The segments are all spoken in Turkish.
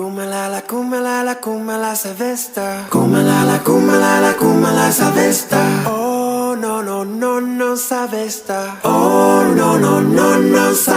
Cúmela, la cúmela, la cúmela, sabesta. Cúmela, la cúmela, la cúmela, sabesta. Oh, no, no, no, no, sabesta. Oh, no, no, no, no, sabesta.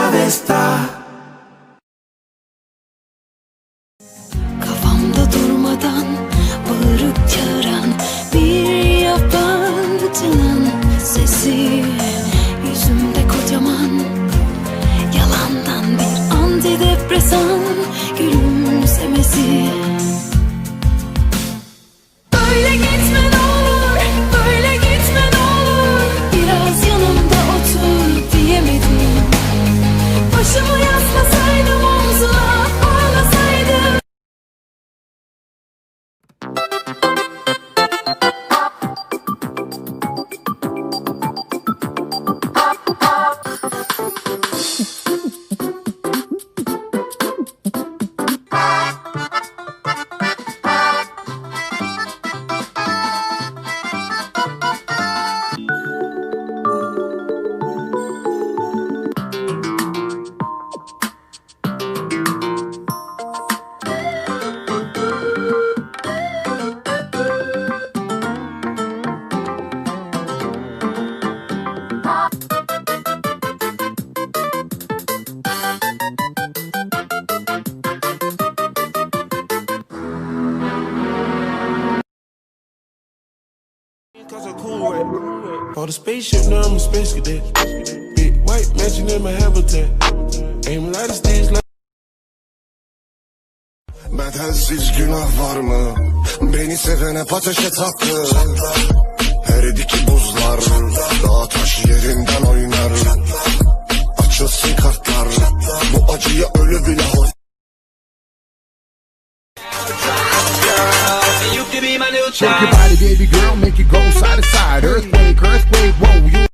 For the spaceship, now I'm a space cadet. Big white mansion in my habitat. Aim light as these like Bedelsiz günah var mı? Beni sevene ateşe taktı Shake your body, baby girl, make it go side to side. Earthquake, earthquake, whoa, you.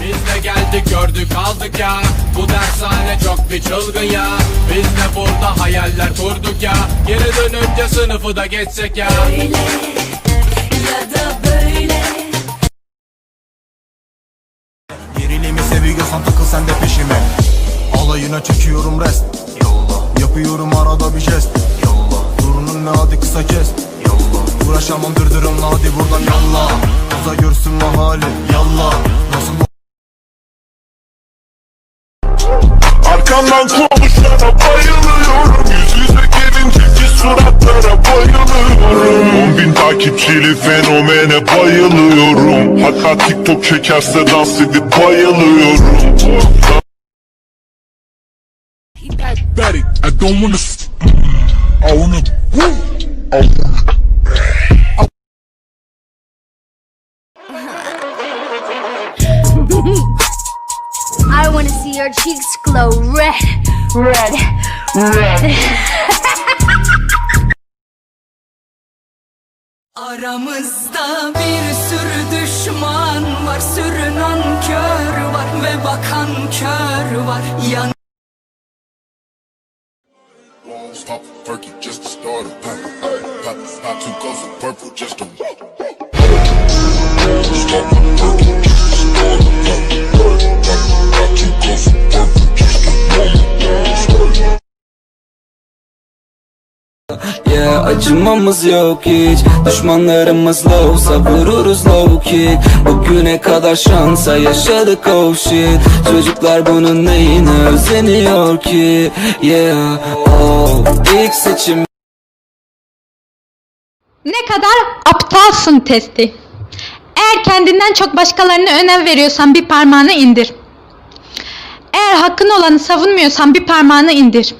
Biz de geldik gördük aldık ya. Bu dershane çok bir çılgın ya. Biz de burada hayaller kurduk ya. Geri dönünce sınıfı da geçsek ya. Böyle ya da böyle. Gerilimi seviyorsan takıl sen de peşime. Alayına çekiyorum rest. Yapıyorum arada bir jest Ne hadi kısa kes. Yallah. Uğraşamam dırdırımla hadi buradan yallah. Uza görsün mahali yallah. Nasıl Arkamdan konuşana bayılıyorum. Yüz yüze gelinceki suratlara bayılıyorum. 10 bin takipçili fenomene bayılıyorum. Hatta TikTok çekerse dans edip bayılıyorum. I don't wanna. s- I wanna. I want to see your cheeks glow red, red, red. Aramızda bir sürü düşman var Sürünen kör var ve bakan kör var Yan Yeah, acımamız yok hiç. Düşmanlarımızla olsa vururuz low kick Bugüne kadar şansa yaşadık oh shit. Çocuklar bunun neyine özeniyor ki? Yeah, oh. İlk seçim Ne kadar aptalsın testi. Eğer kendinden çok başkalarına önem veriyorsan bir parmağını indir. Eğer hakkın olanı savunmuyorsan bir parmağını indir.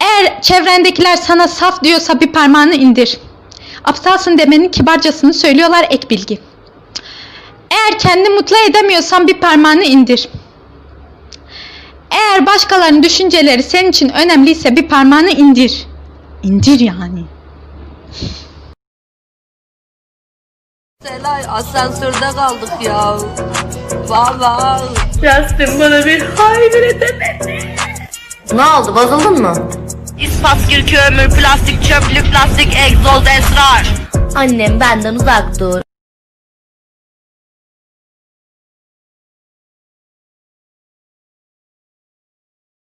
Eğer çevrendekiler sana saf diyorsa bir parmağını indir. Aptalsın demenin kibarcasını söylüyorlar ek bilgi. Eğer kendini mutlu edemiyorsan bir parmağını indir. Eğer başkalarının düşünceleri senin için önemliyse bir parmağını indir. İndir yani. Selay asansörde kaldık ya. Baba. Justin bana bir hayır demedi. Ne oldu bozuldun mu? İspaskül kömür, plastik çöplük, plastik egzoz esrar. Annem benden uzak dur.